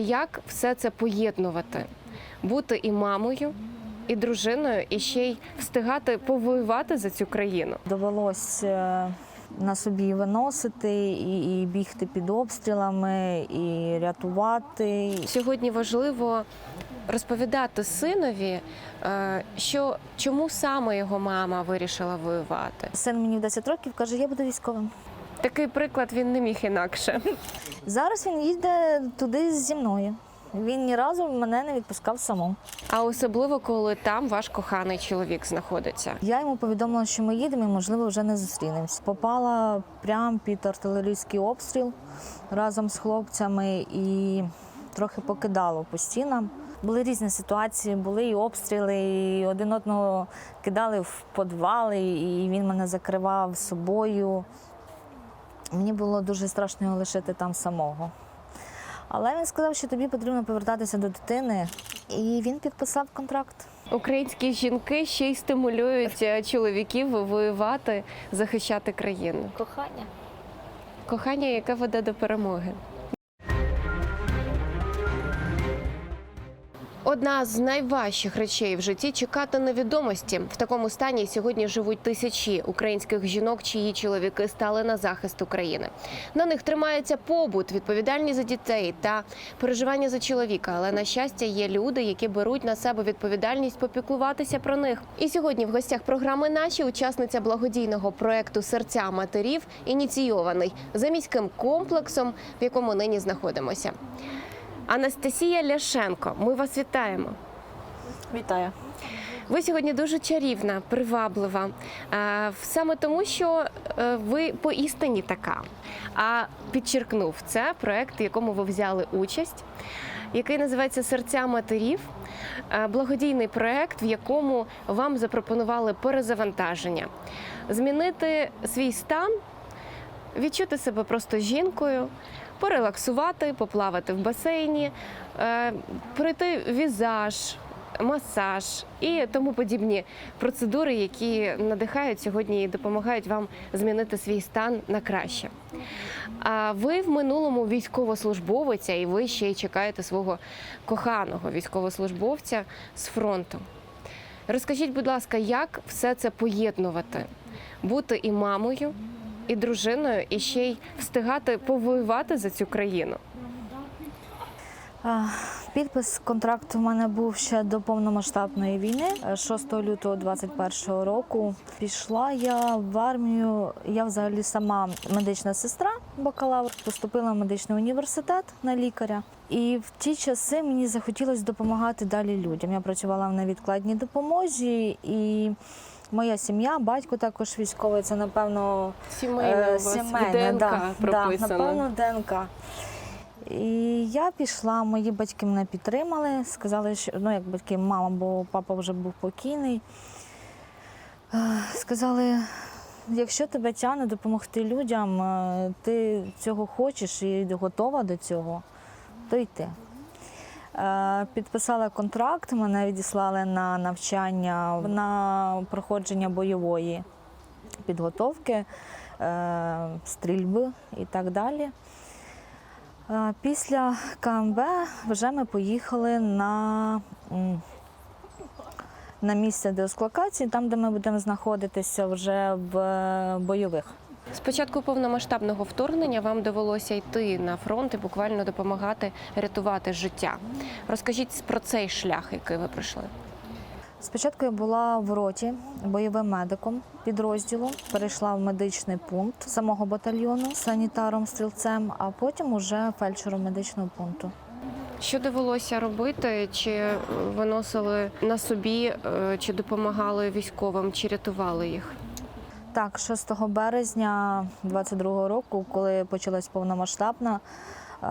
Як все це поєднувати? Бути і мамою, і дружиною, і ще й встигати повоювати за цю країну. Довелось е, на собі виносити і, і бігти під обстрілами, і рятувати. Сьогодні важливо розповідати синові, е, що чому саме його мама вирішила воювати. Син мені в 10 років каже, я буду військовим. Такий приклад він не міг інакше. Зараз він їде туди зі мною. Він ні разу мене не відпускав саму. А особливо, коли там ваш коханий чоловік знаходиться. Я йому повідомила, що ми їдемо і, можливо, вже не зустрінемось. Попала прямо під артилерійський обстріл разом з хлопцями і трохи покидало по стінам. Були різні ситуації, були і обстріли, і один одного кидали в підвали, і він мене закривав собою. Мені було дуже страшно його лишити там самого. Але він сказав, що тобі потрібно повертатися до дитини, і він підписав контракт. Українські жінки ще й стимулюють е, чоловіків воювати, захищати країну. Кохання. Кохання, яке веде до перемоги. Одна з найважчих речей в житті чекати невідомості. В такому стані сьогодні живуть тисячі українських жінок, чиї чоловіки стали на захист України. На них тримається побут, відповідальність за дітей та переживання за чоловіка. Але на щастя, є люди, які беруть на себе відповідальність попіклуватися про них. І сьогодні в гостях програми наші учасниця благодійного проекту Серця матерів ініційований за міським комплексом, в якому нині знаходимося. Анастасія Ляшенко, ми вас вітаємо. Вітаю. Ви сьогодні дуже чарівна, приваблива. Е, Саме тому, що е, ви поістині така. А підчеркнув це проект, в якому ви взяли участь, який називається Серця матерів. Е, Благодійний проект, в якому вам запропонували перезавантаження, змінити свій стан, відчути себе просто жінкою, порелаксувати, поплавати в басейні, е, пройти візаж, масаж і тому подібні процедури, які надихають сьогодні і допомагають вам змінити свій стан на краще. А ви в минулому військовослужбовиця, і ви ще й чекаєте свого коханого військовослужбовця з фронту. Розкажіть, будь ласка, як все це поєднувати? Бути і мамою, і дружиною, і ще й встигати повоювати за цю країну. Підпис контракту в мене був ще до повномасштабної війни. Е, 6 лютого 2021 року пішла я в армію. Я взагалі сама медична сестра, бакалавр, поступила в медичний університет на лікаря. І в ті часи мені захотілося допомагати далі людям. Я працювала в невідкладній допомозі і. Моя сім'я, батько також військовий, це напевно Сімейне Е, сімейне, ДНК да. Да, напевно, ДНК. І я пішла, мої батьки мене підтримали, сказали, що ну як батьки, мама, бо папа вже був покійний. Сказали, якщо тебе тягне допомогти людям, е, ти цього хочеш і готова до цього, то йти. Е, Підписала контракт, мене відіслали на навчання на проходження бойової підготовки, е, стрільби і так далі. Е, Після КМБ вже ми поїхали на, на місце дислокації, там, де ми будемо знаходитися вже в бойових. З початку повномасштабного вторгнення вам довелося йти на фронт і буквально допомагати рятувати життя. Розкажіть про цей шлях, який ви пройшли. Спочатку я була в роті бойовим медиком підрозділу, перейшла в медичний пункт самого батальйону санітаром, стрілцем, а потім уже фельдшером медичного пункту. Що довелося робити? Чи виносили на собі, е, чи допомагали військовим, чи рятували їх? Так, 6 березня 22 року, коли почалась повномасштабна, е,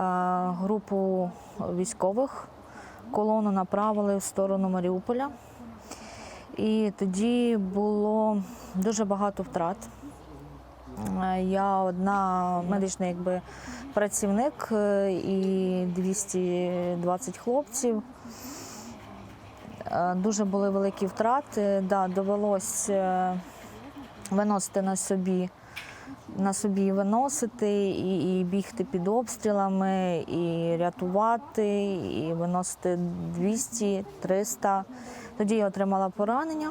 групу військових колону направили в сторону Маріуполя. І тоді було дуже багато втрат. Е, Я одна медичний якби, працівник е, і 220 хлопців. Дуже були великі втрати. Да, довелось е, виносити на собі на собі виносити, і, і бігти під обстрілами, і рятувати, і виносити 200, 300. Тоді я отримала поранення.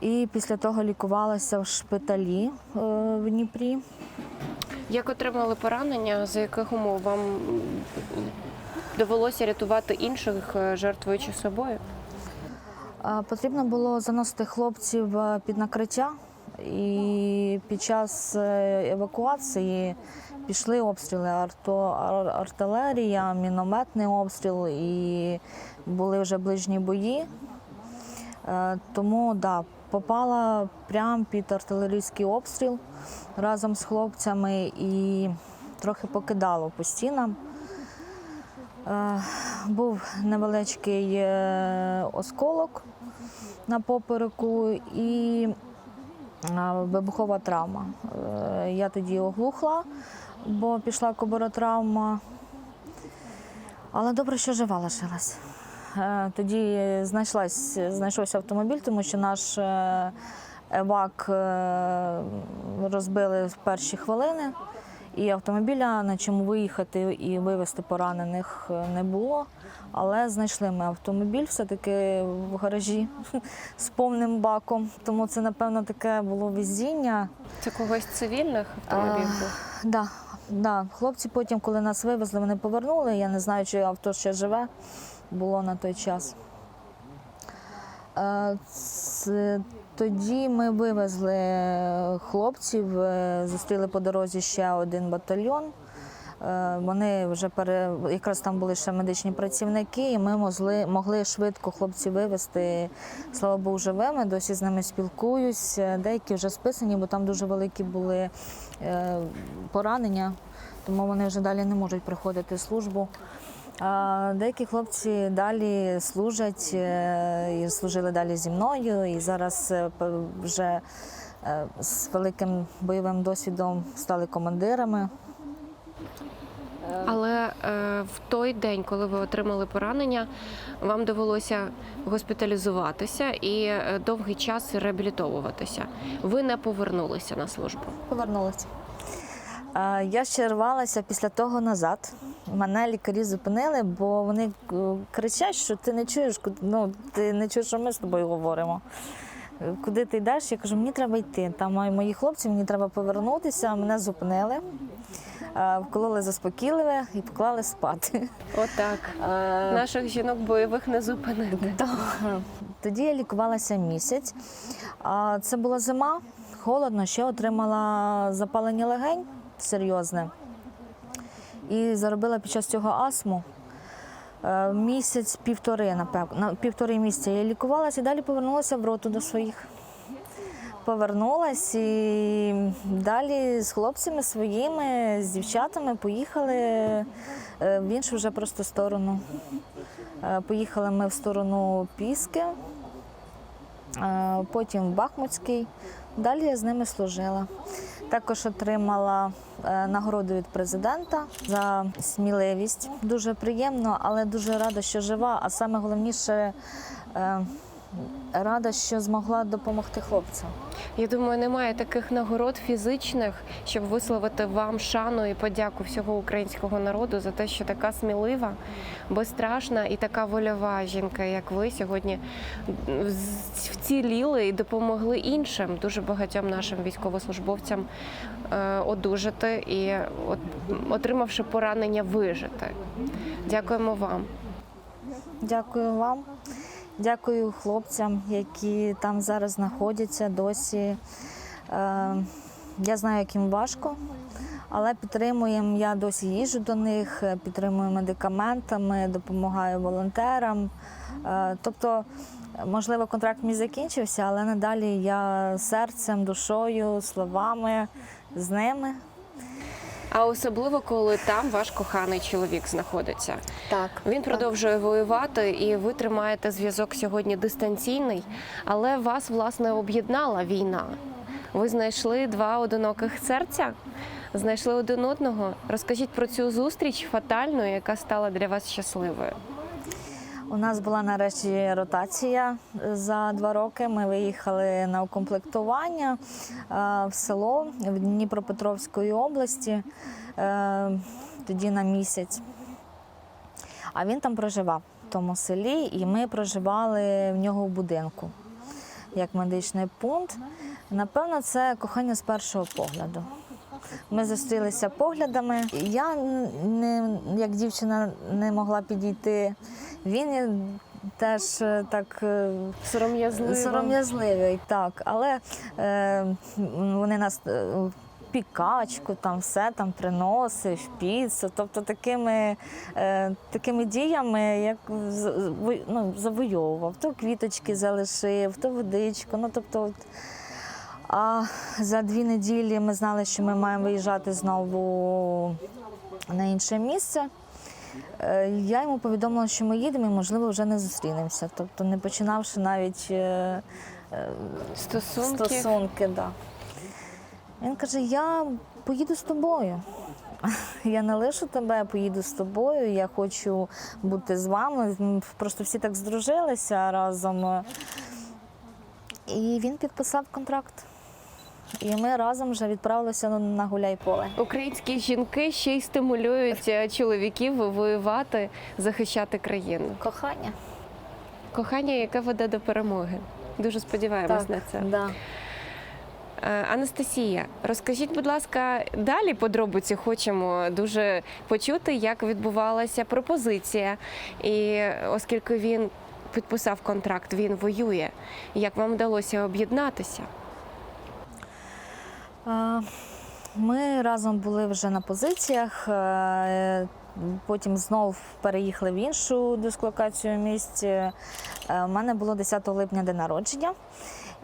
І після того лікувалася в шпиталі е, в Дніпрі. Як отримали поранення, за яких умов вам довелося рятувати інших, е, жертвуючи собою? Потрібно було заносити хлопців е, під накриття, і під час е, евакуації пішли обстріли арто, ар- артилерія, мінометний обстріл і були вже ближні бої. Е, Тому да, попала прямо під артилерійський обстріл разом з хлопцями і трохи покидало по стінам. Е, Був невеличкий е, осколок на попереку і е, вибухова травма. Е, Я тоді оглухла, бо пішла кобаротравма. Але добре, що жива лишилась. Е, Тоді знайшлась, знайшовся автомобіль, тому що наш е, евак е, розбили в перші хвилини, і автомобіля на чому виїхати і вивезти поранених е, не було. Але знайшли ми автомобіль все-таки в гаражі з повним баком. Тому це, напевно, таке було везіння. Це когось цивільних автомобіль був? Да, да. Хлопці потім, коли нас вивезли, вони повернули. Я не знаю, чи авто ще живе було на той час. Е, ц- Тоді ми вивезли хлопців, е, зустріли по дорозі ще один батальйон. Е, Вони вже пере... якраз там були ще медичні працівники, і ми могли, могли швидко хлопців вивезти, слава Богу, живими. Досі з ними спілкуюсь. Е, Деякі вже списані, бо там дуже великі були е, поранення, тому вони вже далі не можуть приходити службу. А деякі хлопці далі служать е, і служили далі зі мною, і зараз е, вже е, з великим бойовим досвідом стали командирами. Але в той день, коли ви отримали поранення, вам довелося госпіталізуватися і довгий час реабілітовуватися. Ви не повернулися на службу. Повернулася. Я ще рвалася після того назад. Мене лікарі зупинили, бо вони е, кричать, що ти не чуєш, ну, ти не чуєш, що ми з тобою говоримо. Куди ти йдеш? Я кажу, мені треба йти. Там мої- хлопці, мені треба повернутися. Мене зупинили, вкололи заспокійливе і поклали спати. Отак. Наших жінок бойових не зупинити. Тоді я лікувалася місяць. Це була зима, холодно, ще отримала запалення легень серйозне. І заробила під час цього астму. Е, Місяць, півтори, напевно, на півтори місяця я лікувалася і далі повернулася в роту до своїх. Повернулась і далі з хлопцями своїми, з дівчатами поїхали е, в іншу вже просто сторону. Е, Поїхали ми в сторону Піски, потім в Бахмутський. Далі я з ними служила. Також отримала е, нагороду від президента за сміливість. Дуже приємно, але дуже рада, що жива. А саме головніше е, рада, що змогла допомогти хлопцям. Я думаю, немає таких нагород фізичних, щоб висловити вам шану і подяку всього українського народу за те, що така смілива, безстрашна і така вольова жінка, як ви сьогодні вціліли і допомогли іншим, дуже багатьом нашим військовослужбовцям е, одужати і отримавши поранення, вижити. Дякуємо вам. Дякую вам. Дякую хлопцям, які там зараз знаходяться досі. Е, я знаю, як їм важко, але підтримуємо. Я досі їжджу до них, е, підтримую медикаментами, допомагаю волонтерам. Е, тобто, можливо, контракт мій закінчився, але надалі я серцем, душою, словами з ними. А особливо, коли там ваш коханий чоловік знаходиться. Так, Він продовжує воювати, і ви тримаєте зв'язок сьогодні дистанційний, але вас власне об'єднала війна. Ви знайшли два одиноких серця, знайшли один одного. Розкажіть про цю зустріч фатальну, яка стала для вас щасливою. У нас була нарешті ротація за два роки. Ми виїхали на укомплектування е, в село в Дніпропетровської області е, тоді на місяць. А він там проживав в тому селі, і ми проживали в нього в будинку як медичний пункт. Напевно, це кохання з першого погляду. Ми зустрілися поглядами. Я не, як дівчина не могла підійти. Він теж е, так е, Сором'язливо. сором'язливий, так. Але е, вони нас е, пікачку, там все там приносив, піцу. Тобто такими, е, такими діями, як ну, завойовував. То квіточки залишив, то водичку. Ну, тобто, от. А за дві неділі ми знали, що ми маємо виїжджати знову на інше місце. Е, Я йому повідомила, що ми їдемо і, можливо, вже не зустрінемося. Тобто, не починавши навіть е, е, Стосунки. стосунки. Да. Він каже: Я поїду з тобою. Я не лишу тебе, я поїду з тобою. Я хочу бути з вами. Просто всі так здружилися разом. І він підписав контракт. І ми разом вже відправилися на- гуляй-поле. Українські жінки ще й стимулюють е, чоловіків воювати, захищати країну. Кохання. Кохання, яке веде до перемоги. Дуже сподіваємось на це. Да. Е, Анастасія, розкажіть, будь ласка, далі подробиці хочемо дуже почути, як відбувалася пропозиція. І оскільки він підписав контракт, він воює. Як вам вдалося об'єднатися? Е, Ми разом були вже на позиціях. е, Потім знов переїхали в іншу дислокацію місць. Е, У мене було 10 липня день народження,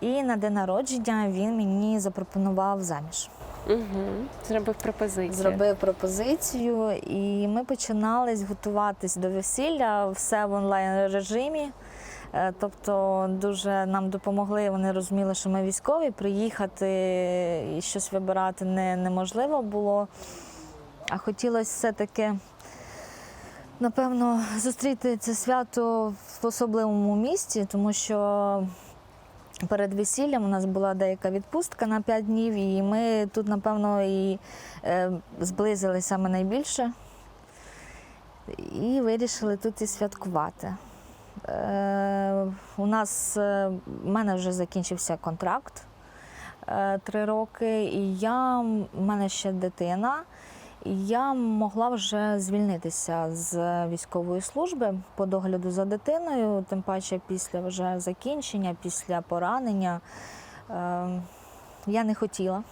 і на день народження він мені запропонував заміж. Угу. Зробив пропозицію. Зробив пропозицію, і ми починали готуватись до весілля все в онлайн режимі. Е, Тобто дуже нам допомогли. Вони розуміли, що ми військові, приїхати і щось вибирати не, неможливо було. А хотілося все-таки, напевно, зустріти це свято в особливому місці, тому що перед весіллям у нас була деяка відпустка на 5 днів, і ми тут, напевно, і е, зблизилися найбільше. І вирішили тут і святкувати. Е, у нас е, в мене вже закінчився контракт е, три роки, і я, в мене ще дитина, і я могла вже звільнитися з військової служби по догляду за дитиною, тим паче після вже закінчення, після поранення. Я не хотіла.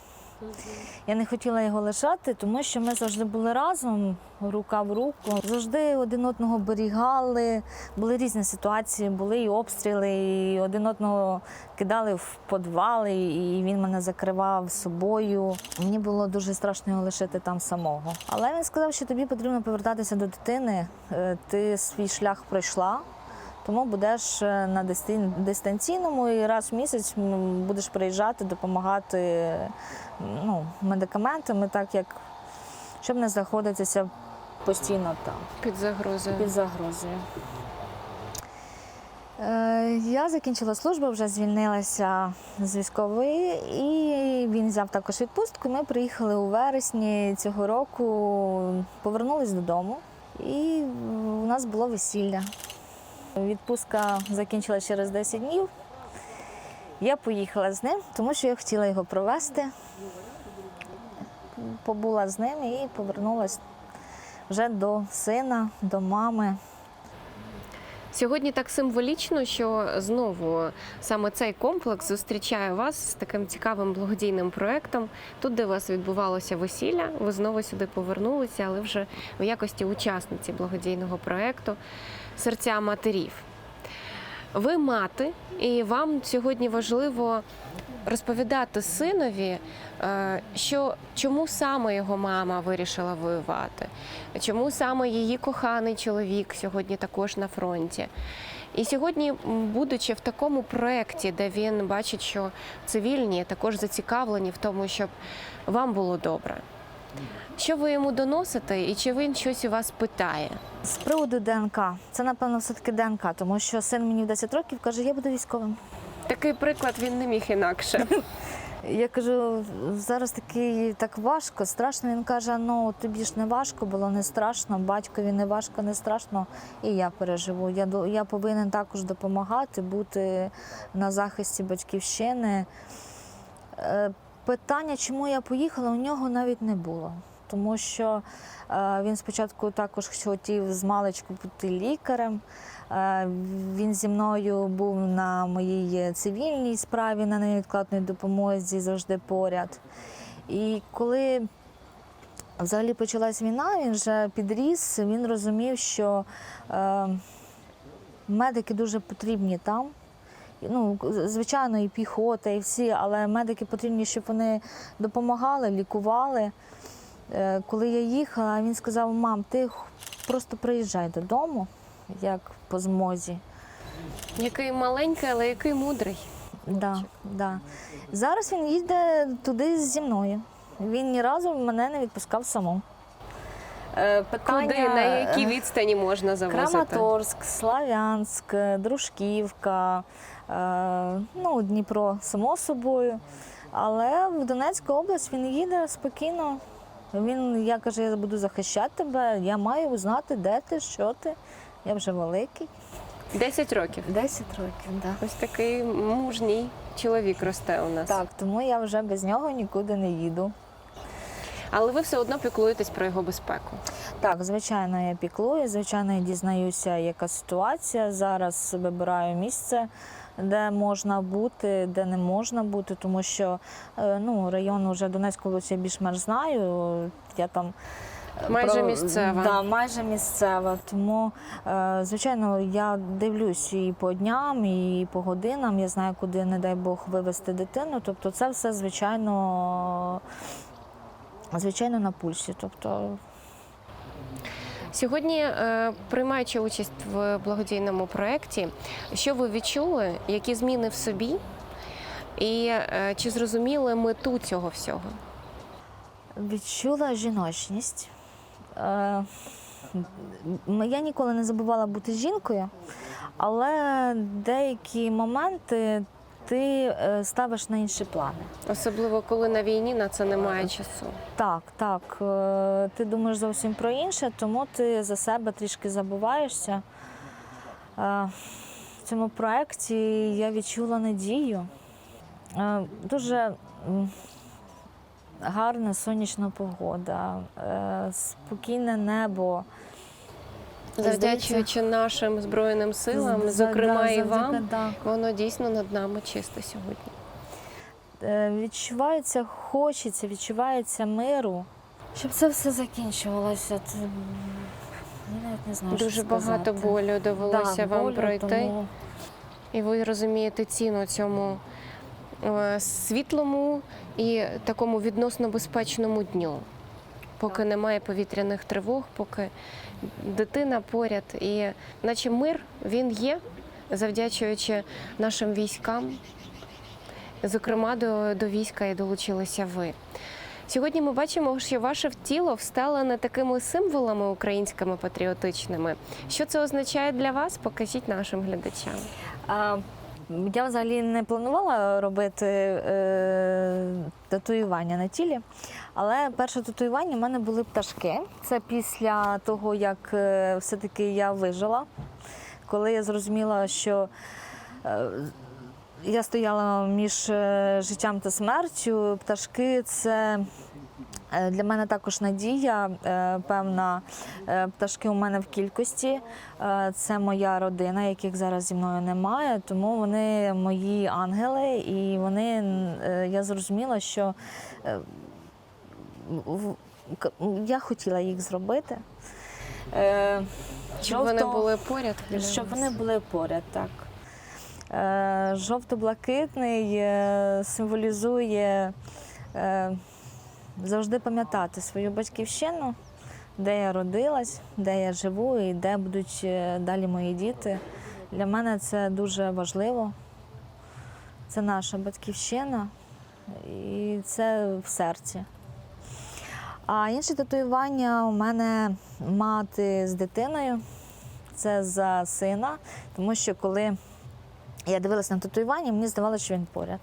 Я не хотіла його лишати, тому що ми завжди були разом, рука в руку. Завжди один одного берігали. Були різні ситуації, були і обстріли, і один одного кидали в подвали, і він мене закривав собою. Мені було дуже страшно його лишити там самого. Але він сказав, що тобі потрібно повертатися до дитини. Е, Ти свій шлях пройшла. Тому будеш е, на дистанційному і раз в місяць будеш приїжджати, допомагати ну, медикаментами, так як щоб не знаходитися постійно там Під загрозою. під загрозою. Е, Я закінчила службу, вже звільнилася з військової, і він взяв також відпустку. Ми приїхали у вересні цього року, повернулись додому, і у нас було весілля. Відпустка закінчилася через 10 днів. Я поїхала з ним, тому що я хотіла його провести. Побула з ним і повернулася вже до сина, до мами. Сьогодні так символічно, що знову саме цей комплекс зустрічає вас з таким цікавим благодійним проектом. Тут, де у вас відбувалося весілля, ви знову сюди повернулися, але вже в якості учасниці благодійного проекту Серця матерів. Ви мати, і вам сьогодні важливо розповідати синові, е, що чому саме його мама вирішила воювати, чому саме її коханий чоловік сьогодні також на фронті. І сьогодні, будучи в такому проєкті, де він бачить, що цивільні також зацікавлені в тому, щоб вам було добре, Що ви йому доносите, і чи він щось у вас питає? З приводу ДНК, це напевно все-таки ДНК, тому що син мені в 10 років каже, я буду військовим. Такий приклад він не міг інакше. Я кажу, зараз такий так важко, страшно. Він каже: ну тобі ж не важко, було не страшно, батькові не важко, не страшно, і я переживу. Я я повинен також допомагати, бути на захисті батьківщини. Е, Питання, чому я поїхала, у нього навіть не було. Тому що е, він спочатку також хотів з маличку бути лікарем. Е, Він зі мною був на моїй цивільній справі на невідкладній допомозі завжди поряд. І коли взагалі почалась війна, він вже підріс, він розумів, що е, медики дуже потрібні там. Ну, звичайно, і піхота, і всі, але медики потрібні, щоб вони допомагали, лікували. Е, Коли я їхала, він сказав: мам, ти просто приїжджай додому, як по змозі. Який маленький, але який мудрий. Да, да. Зараз він їде туди зі мною. Він ні разу мене не відпускав саму. Е, питання, Куди, на якій е, відстані можна завозити? Краматорськ, Славянськ, Дружківка, е, ну, Дніпро, само собою. Але в Донецьку область він їде спокійно. Він, я каже, я буду захищати тебе, я маю знати, де ти, що ти. Я вже великий. 10 років. 10 років, так. Ось такий мужній чоловік росте у нас. Так, тому я вже без нього нікуди не їду. Але ви все одно піклуєтесь про його безпеку. Так, звичайно, я піклую, звичайно, я дізнаюся, яка ситуація. Зараз вибираю місце, де можна бути, де не можна бути, тому що е, ну, район вже Донецької я більш-менш знаю. Я там Майже місцева. Да, майже місцева. Тому, е, звичайно, я дивлюсь і по дням, і по годинам. Я знаю, куди, не дай Бог, вивезти дитину. Тобто, це все звичайно, звичайно на пульсі. Тобто, Сьогодні, е, приймаючи участь в благодійному проєкті, що ви відчули, які зміни в собі, і е, чи зрозуміли мету цього всього? Відчула жіночність. Е, Я ніколи не забувала бути жінкою, але деякі моменти ти е, ставиш на інші плани. Особливо коли на війні на це немає часу. Так, так. е, Ти думаєш зовсім про інше, тому ти за себе трішки забуваєшся. В цьому проєкті я відчула надію. Дуже гарна сонячна погода, е, спокійне небо. Завдячуючи нашим збройним силам, зокрема да, і вам, воно дійсно над нами чисте сьогодні. Е, Відчувається, хочеться, відчувається миру. Щоб це все закінчувалося. Я навіть не знаю, що Дуже багато сказати. болю довелося Да, вам болю, пройти. тому- І ви розумієте ціну цьому світлому і такому відносно безпечному дню, поки немає повітряних тривог, поки дитина поряд. І наче мир він є, завдячуючи нашим військам. Зокрема, до, до війська і долучилися ви. Сьогодні ми бачимо, що ваше тіло встало такими символами українськими патріотичними. Що це означає для вас? Покажіть нашим глядачам. Я взагалі не планувала робити е, татуювання на тілі, але перше татуювання в мене були пташки. Це після того, як е, все-таки я вижила, коли я зрозуміла, що е, я стояла між е, життям та смертю. Пташки це для мене також надія, е, певна. Е, Пташки у мене в кількості. Е, Це моя родина, яких зараз зі мною немає. Тому вони мої ангели, і вони е, я зрозуміла, що е, я хотіла їх зробити. Е, Щоб вони були поряд. щоб вони були поряд, так. Е, жовто-блакитний е, символізує е, завжди пам'ятати свою батьківщину, де я родилась, де я живу і де будуть е, далі мої діти. Для мене це дуже важливо. Це наша батьківщина і це в серці. А інше татуювання у мене мати з дитиною. Це за сина, тому що коли я дивилася на татуювання, мені здавалося, що він поряд.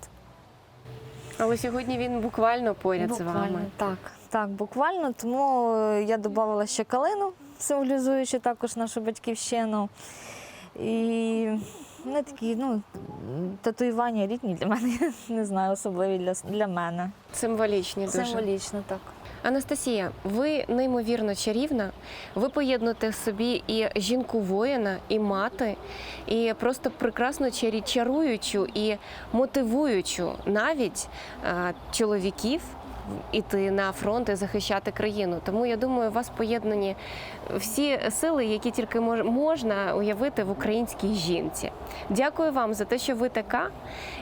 Але сьогодні він буквально поряд з вами. Так, так, буквально. Тому е, я додавала ще калину, символізуючи також нашу батьківщину. І не такі, ну, татуювання рідні для мене, не знаю, особливі для, для мене. Символічні дуже. Символічно, так. Анастасія, ви неймовірно чарівна. Ви поєднуєте собі і жінку воїна, і мати, і просто прекрасно чарі- чаруючу і мотивуючу навіть а, чоловіків іти на фронт і захищати країну. Тому я думаю, у вас поєднані всі сили, які тільки мож- можна уявити в українській жінці. Дякую вам за те, що ви така.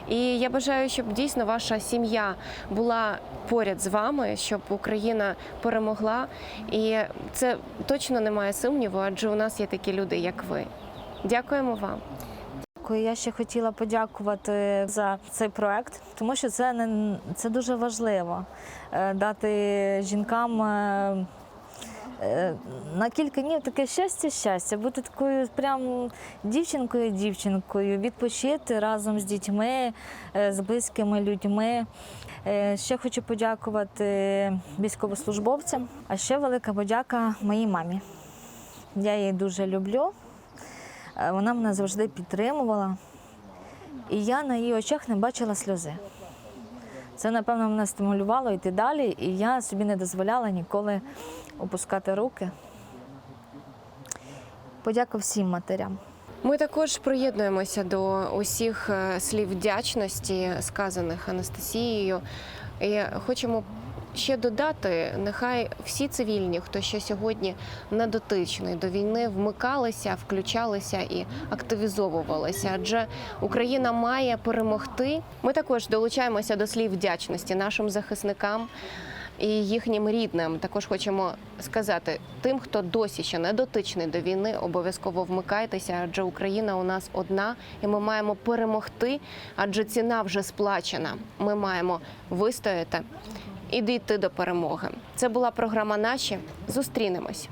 І я бажаю, щоб дійсно ваша сім'я була поряд з вами, щоб Україна перемогла. І це точно немає сумніву, адже у нас є такі люди, як ви. Дякуємо вам. Дякую. Я ще хотіла подякувати за цей проект, тому що це не це дуже важливо е, дати жінкам. е, е, На кілька днів таке щастя, щастя, бути такою прям дівчинкою, дівчинкою, відпочити разом з дітьми, з близькими людьми. Ще хочу подякувати військовослужбовцям, а ще велика подяка моїй мамі. Я її дуже люблю. Е, Вона мене завжди підтримувала, і я на її очах не бачила сльози. Це, напевно, мене стимулювало йти далі, і я собі не дозволяла ніколи опускати руки. Подяка всім матерям. Ми також приєднуємося до усіх е, слів вдячності, сказаних Анастасією. І хочемо ще додати, нехай всі цивільні, хто ще сьогодні не дотичний до війни, вмикалися, включалися і активізовувалися. Адже Україна має перемогти. Ми також долучаємося до слів вдячності нашим захисникам. І їхнім рідним також хочемо сказати тим, хто досі ще не дотичний до війни, обов'язково вмикайтеся, адже Україна у нас одна, і ми маємо перемогти, адже ціна вже сплачена. Ми маємо вистояти і дійти до перемоги. Це була програма Наші. Зустрінемось.